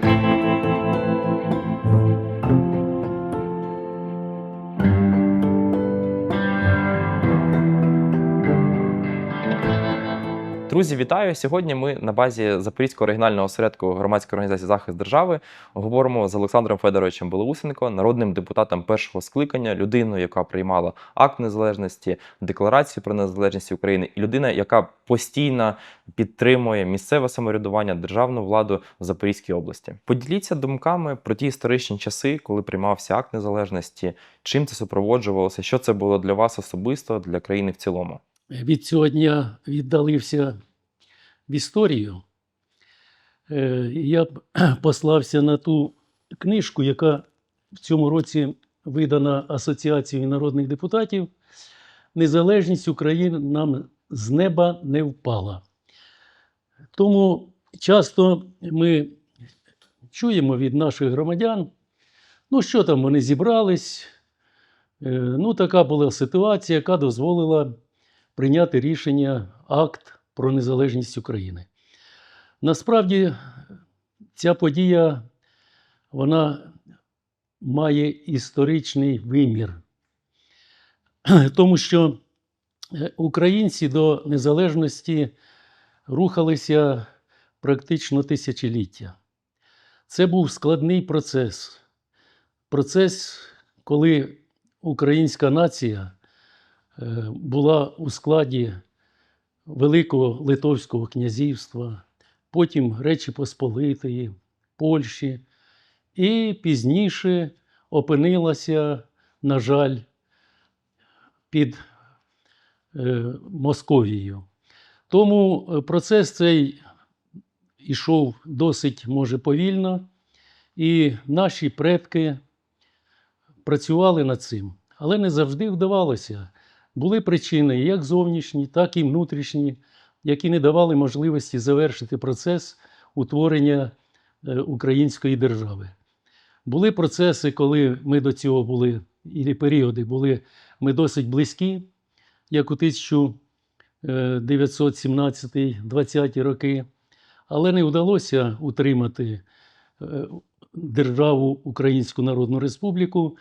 Thank you. Друзі, вітаю! Сьогодні ми на базі Запорізького регіонального осередку громадської організації захист держави говоримо з Олександром Федоровичем Белоусенко, народним депутатом першого скликання, людиною, яка приймала акт незалежності, декларацію про незалежність України, і людина, яка постійно підтримує місцеве самоврядування, державну владу в Запорізькій області. Поділіться думками про ті історичні часи, коли приймався акт незалежності, чим це супроводжувалося, що це було для вас особисто, для країни в цілому. Від цього дня віддалився в історію. Е, Я б послався на ту книжку, яка в цьому році видана Асоціацією народних депутатів. Незалежність України нам з неба не впала. Тому часто ми чуємо від наших громадян, ну що там вони зібрались. Е, Ну, така була ситуація, яка дозволила прийняти рішення акт про незалежність України. Насправді, ця подія вона має історичний вимір, тому що е, українці до незалежності рухалися практично тисячоліття. Це був складний процес. Процес, коли українська нація була у складі Великого Литовського князівства, потім Речі Посполитої, Польщі, і пізніше опинилася, на жаль, під е, Московією. Тому е, процес цей ішов досить, може, повільно, і наші предки працювали над цим, але не завжди вдавалося. Були причини як зовнішні, так і внутрішні, які не давали можливості завершити процес утворення е, української держави. Були процеси, коли ми до цього були, і періоди були ми досить близькі, як у 1917-20 роки, але не вдалося утримати е, державу Українську Народну Республіку.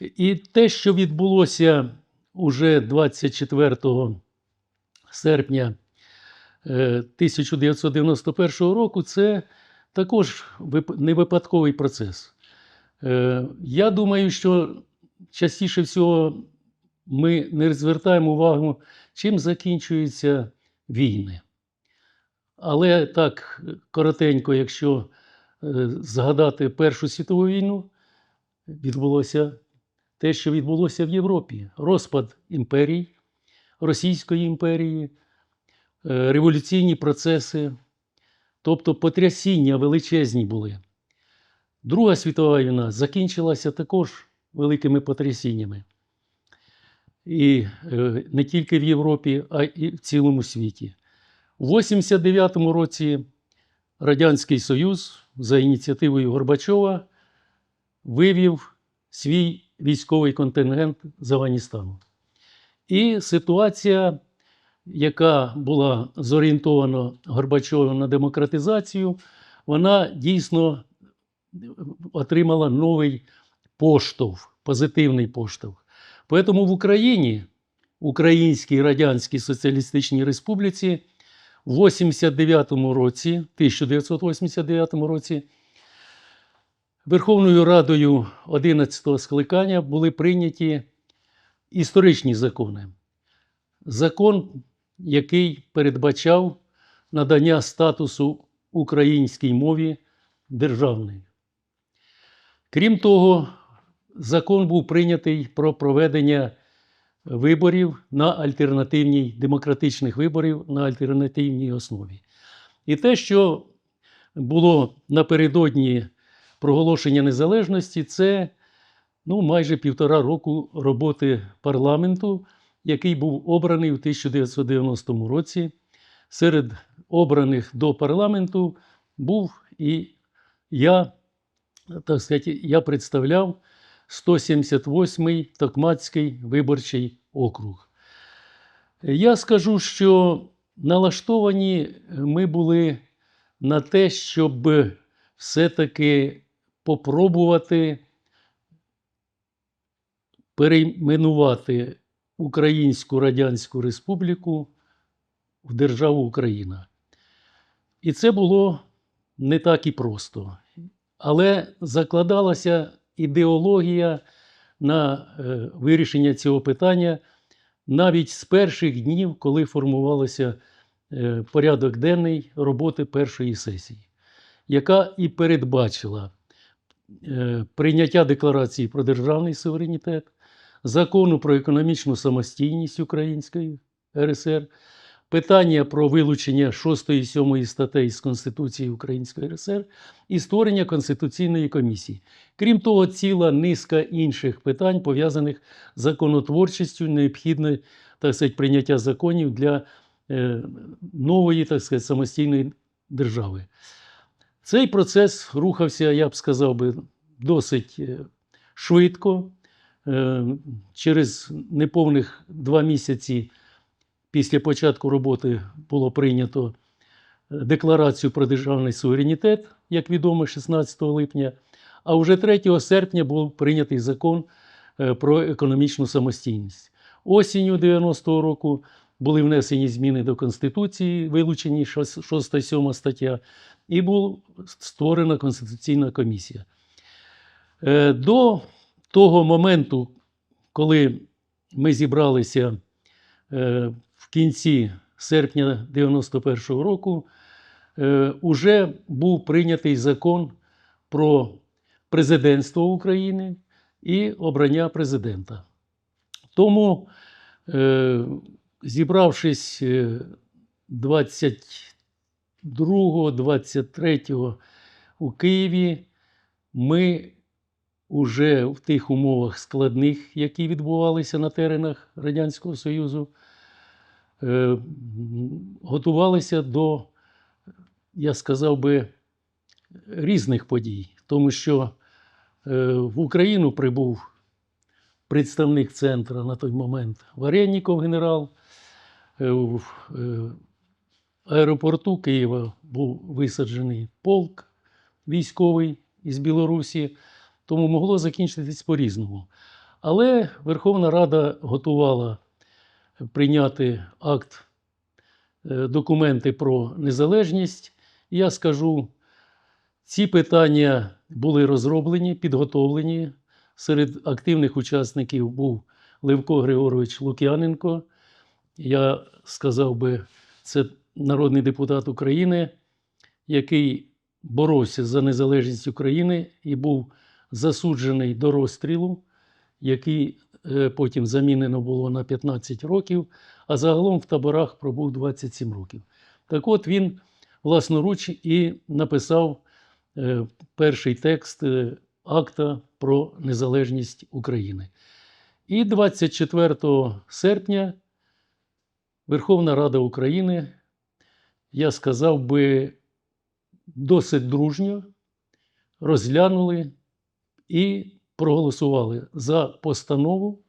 І те, що відбулося уже 24 серпня е, 1991 року, це також не випадковий процес. Е, Я думаю, що частіше всього ми не звертаємо увагу, чим закінчуються війни. Але так коротенько, якщо е, згадати Першу світову війну, відбулося те, що відбулося в Європі: розпад імперій, Російської імперії, е, революційні процеси, тобто потрясіння величезні були. Друга світова війна закінчилася також великими потрясіннями. І е, не тільки в Європі, а й в цілому світі. У 89-му році Радянський Союз за ініціативою Горбачова вивів свій військовий контингент з Афганістану. І ситуація, яка була зорієнтована Горбачовим на демократизацію, вона дійсно отримала новий поштовх, позитивний поштовх. Тому в Україні, Українській Радянській Соціалістичній Республіці, в 89 році, 1989 році, Верховною Радою 11 скликання були прийняті історичні закони. Закон, який передбачав надання статусу українській мові державної. Крім того, закон був прийнятий про проведення виборів на альтернативній демократичних виборів на альтернативній основі. І те, що було напередодні проголошення незалежності, це ну, майже півтора року роботи парламенту, який був обраний у 1990 році. Серед обраних до парламенту був і я, так сказати, я представляв 178-й Токмацький виборчий округ. Я скажу, що налаштовані ми були на те, щоб все-таки попробувати перейменувати Українську Радянську Республіку в державу Україна. І це було не так і просто. Але закладалася ідеологія на е, вирішення цього питання навіть з перших днів, коли формувався е, порядок денний роботи першої сесії, яка і передбачила прийняття декларації про державний суверенітет, закону про економічну самостійність Української РСР, питання про вилучення 6 і 7 статей з Конституції Української РСР і створення Конституційної комісії. Крім того, ціла низка інших питань, пов'язаних з законотворчістю, необхідне так сказати, прийняття законів для е, нової так сказати, самостійної держави. Цей процес рухався, я б сказав би, досить е, швидко. Е, Через неповних два місяці після початку роботи було прийнято е, декларацію про державний суверенітет, як відомо, 16 липня. А вже 3 серпня був прийнятий закон про економічну самостійність. Осінню 90-го року були внесені зміни до Конституції, вилучені 6-7 стаття, і була створена Конституційна комісія. Е, До того моменту, коли ми зібралися е, в кінці серпня 91-го року, е, уже був прийнятий закон про президентство України і обрання президента. Тому, е, зібравшись 22-23 у Києві, ми уже в тих умовах складних, які відбувалися на теренах Радянського Союзу, е, готувалися до, я сказав би, різних подій, тому що е, в Україну прибув представник центру на той момент Варенніков генерал. Е, В е, аеропорту Києва був висаджений полк військовий із Білорусі, тому могло закінчитись по-різному. Але Верховна Рада готувала прийняти акт, е, документи про незалежність. Я скажу, ці питання були розроблені, підготовлені. Серед активних учасників був Левко Григорович Лук'яненко. Я сказав би, це народний депутат України, який боровся за незалежність України і був засуджений до розстрілу, який е, потім замінено було на 15 років, а загалом в таборах пробув 27 років. Так от він власноруч і написав е, перший текст е, акта про незалежність України. І 24 серпня Верховна Рада України, я сказав би, досить дружньо розглянули і проголосували за постанову,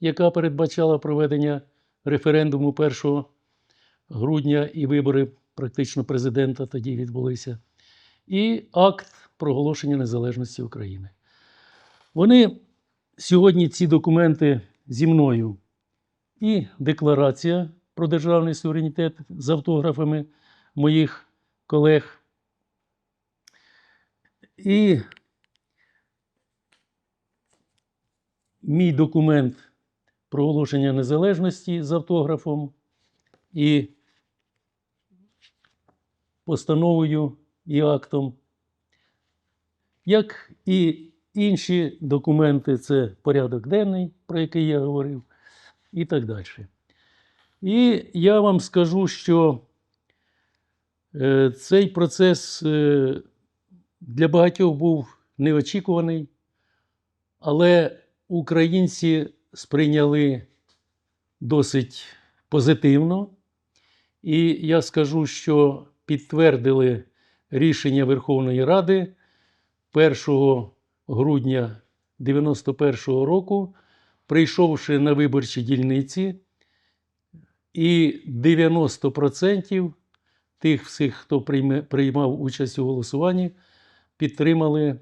яка передбачала проведення референдуму 1 грудня і вибори практично президента тоді відбулися, і акт проголошення незалежності України. Вони сьогодні ці документи зі мною і декларація про державний суверенітет з автографами моїх колег. І мій документ про оголошення незалежності з автографом і постановою і актом, як і інші документи, це порядок денний, про який я говорив, і так далі. І я вам скажу, що е, цей процес е, для багатьох був неочікуваний, але українці сприйняли досить позитивно. І я скажу, що підтвердили рішення Верховної Ради 1 грудня 91-го року, прийшовши на виборчі дільниці, і 90% тих всіх, хто приймав участь у голосуванні, підтримали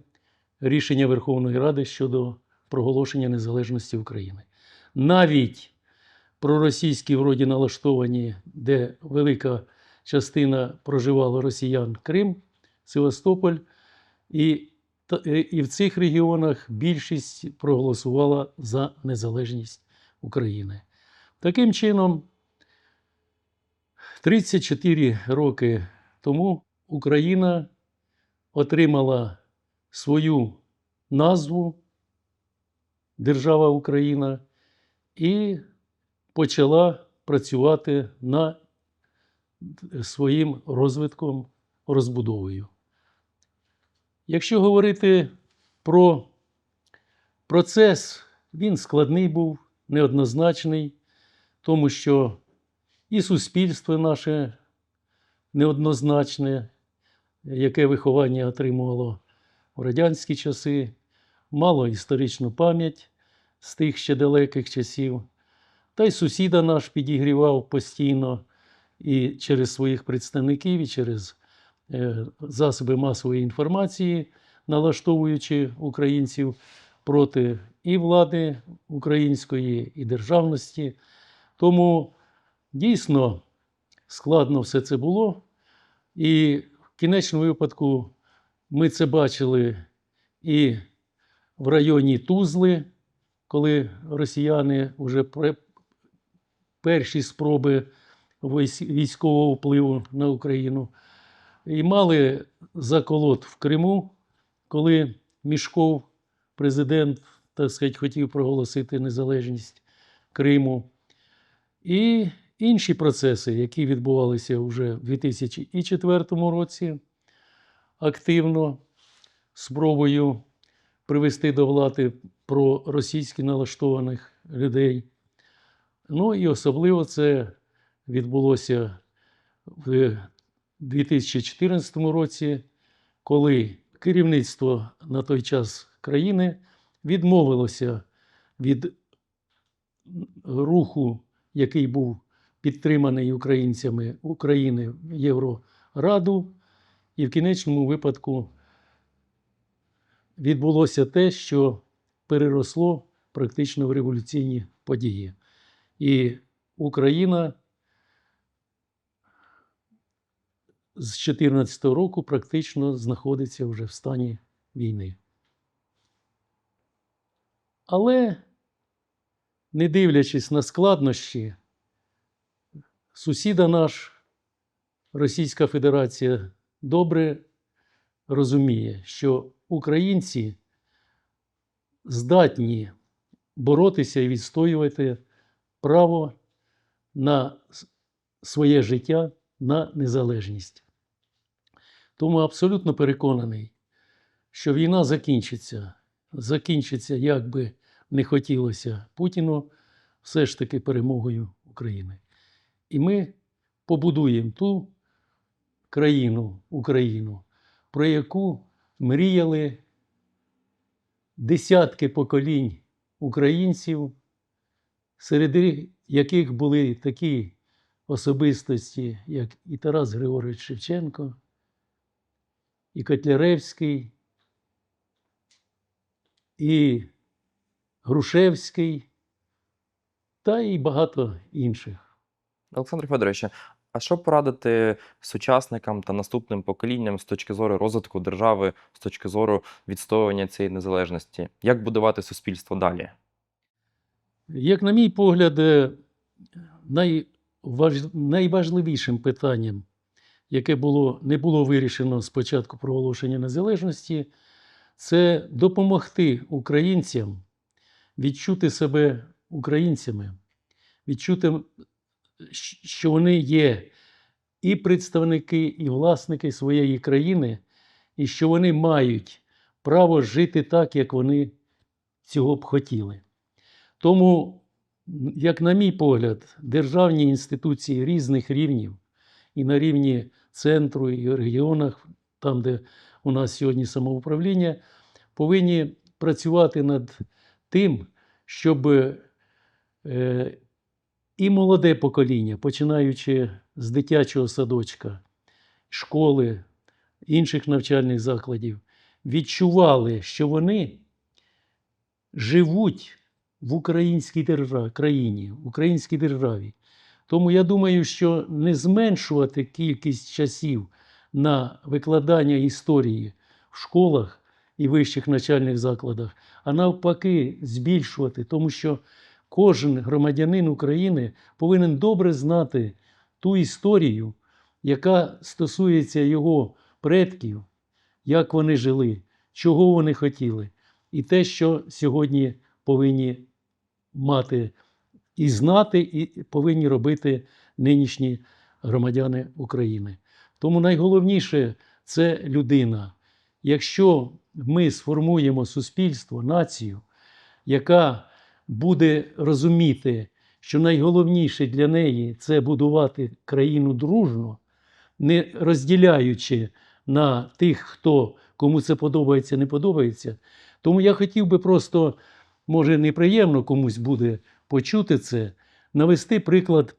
рішення Верховної Ради щодо проголошення незалежності України. Навіть проросійські вроді налаштовані, де велика частина проживала росіян Крим, Севастополь, і, і в цих регіонах більшість проголосувала за незалежність України. Таким чином, 34 роки тому Україна отримала свою назву Держава Україна і почала працювати над своїм розвитком, розбудовою. Якщо говорити про процес, він складний був, неоднозначний, тому що і суспільство наше неоднозначне, яке виховання отримувало в радянські часи, мало історичну пам'ять з тих ще далеких часів. Та й сусіда наш підігрівав постійно і через своїх представників, і через засоби масової інформації, налаштовуючи українців проти і влади української, і державності. Тому дійсно складно все це було. І в кінечному випадку ми це бачили і в районі Тузли, коли росіяни вже перші спроби військового впливу на Україну. І мали заколот в Криму, коли Мішков, президент, так сказати, хотів проголосити незалежність Криму. І інші процеси, які відбувалися вже в 2004 році, активно спробою привести до влади проросійськи налаштованих людей. Ну і особливо це відбулося в 2014 році, коли керівництво на той час країни відмовилося від руху, який був підтриманий українцями України в Єврораду, і в кінечному випадку відбулося те, що переросло практично в революційні події. І Україна з 2014 року практично знаходиться вже в стані війни. Але, не дивлячись на складнощі, сусіда наш, Російська Федерація, добре розуміє, що українці здатні боротися і відстоювати право на своє життя, на незалежність. Тому абсолютно переконаний, що війна закінчиться. Закінчиться, як би не хотілося Путіну, все ж таки перемогою України. І ми побудуємо ту країну, Україну, про яку мріяли десятки поколінь українців, серед яких були такі особистості, як і Тарас Григорович Шевченко, і Котляревський, і Грушевський, та й багато інших. Олександр Федорович, а що порадити сучасникам та наступним поколінням з точки зору розвитку держави, з точки зору відстоювання цієї незалежності? Як будувати суспільство далі? Як на мій погляд, е, найваж... найважливішим питанням, яке було, не було вирішено з початку проголошення незалежності, це допомогти українцям відчути себе українцями, відчути, що вони є і представники, і власники своєї країни, і що вони мають право жити так, як вони цього б хотіли. Тому, як на мій погляд, державні інституції різних рівнів, і на рівні центру, і регіонах, там, де у нас сьогодні самоуправління, повинні працювати над тим, щоб е, і молоде покоління, починаючи з дитячого садочка, школи, інших навчальних закладів відчували, що вони живуть в українській державі, в українській державі. Тому я думаю, що не зменшувати кількість часів на викладання історії в школах і вищих навчальних закладах, а навпаки, збільшувати, тому що кожен громадянин України повинен добре знати ту історію, яка стосується його предків, як вони жили, чого вони хотіли, і те, що сьогодні повинні мати і знати, і повинні робити нинішні громадяни України. Тому найголовніше це людина. Якщо ми сформуємо суспільство, націю, яка буде розуміти, що найголовніше для неї це будувати країну дружно, не розділяючи на тих, хто кому це подобається, не подобається. Тому я хотів би просто, може, неприємно комусь буде почути це, навести приклад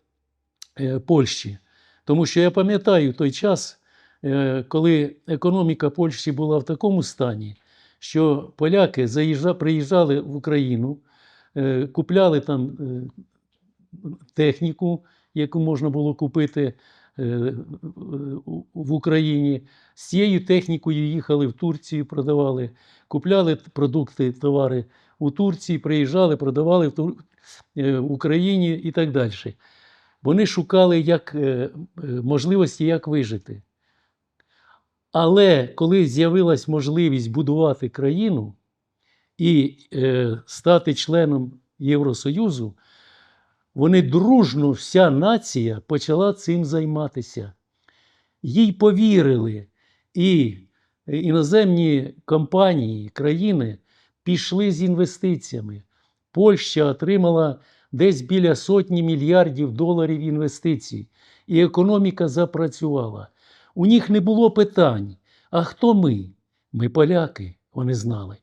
е, Польщі. Тому що я пам'ятаю той час, е, коли економіка Польщі була в такому стані, що поляки приїжджали в Україну, е, купляли там техніку, яку можна було купити в Україні. З цією технікою їхали в Турцію, продавали, купляли продукти, товари у Турції, приїжджали, продавали е, в Україні і так далі. Вони шукали як, е, е, можливості, як вижити. Але коли з'явилась можливість будувати країну і стати членом Євросоюзу, вони дружно, вся нація почала цим займатися. Їй повірили, і іноземні компанії, країни пішли з інвестиціями. Польща отримала десь біля сотні мільярдів доларів інвестицій, і економіка запрацювала. У них не було питань. А хто ми? Ми поляки, вони знали.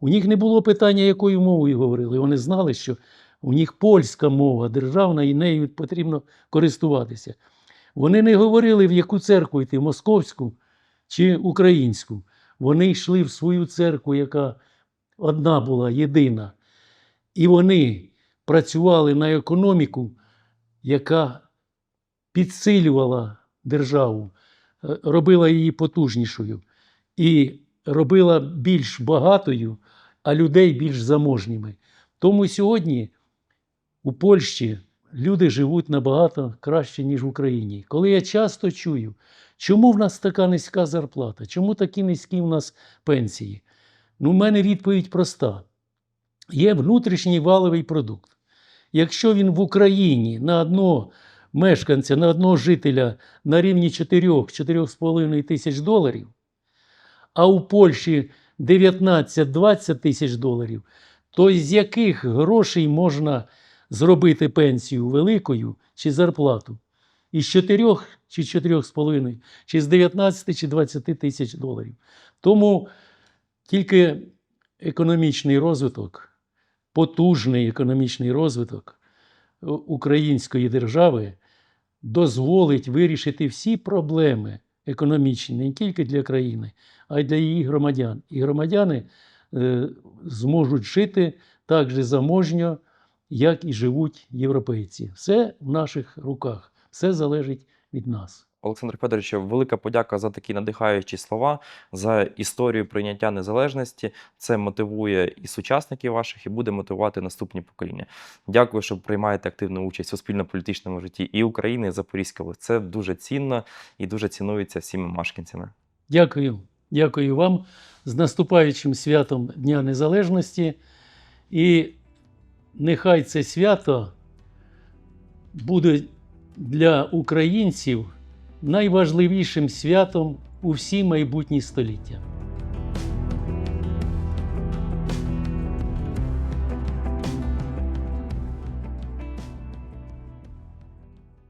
У них не було питання, якою мовою говорили. Вони знали, що у них польська мова державна і нею потрібно користуватися. Вони не говорили, в яку церкву йти, московську чи українську. Вони йшли в свою церкву, яка одна була, єдина. І вони працювали на економіку, яка підсилювала державу, е, робила її потужнішою і робила більш багатою, а людей більш заможніми. Тому сьогодні у Польщі люди живуть набагато краще, ніж в Україні. Коли я часто чую, чому в нас така низька зарплата, чому такі низькі в нас пенсії? Ну, в мене відповідь проста: є внутрішній валовий продукт. Якщо він в Україні на одного мешканця, на одного жителя на рівні 4-4,5 тисяч доларів, а у Польщі 19-20 тисяч доларів, то з яких грошей можна зробити пенсію великою чи зарплату? Із 4 чи 4,5, чи з 19 чи 20 тисяч доларів. Тому тільки економічний розвиток, потужний економічний розвиток української держави дозволить вирішити всі проблеми економічні не тільки для країни, а й для її громадян. І громадяни е, зможуть жити так же заможньо, як і живуть європейці. Все в наших руках, все залежить від нас. Олександр Федорович, велика подяка за такі надихаючі слова, за історію прийняття незалежності. Це мотивує і сучасників ваших, і буде мотивувати наступні покоління. Дякую, що приймаєте активну участь у суспільно-політичному житті і України, і Запорізької області. Це дуже цінно і дуже цінується всіми мешканцями. Дякую. Дякую вам з наступаючим святом Дня Незалежності. І нехай це свято буде для українців найважливішим святом у всі майбутні століття.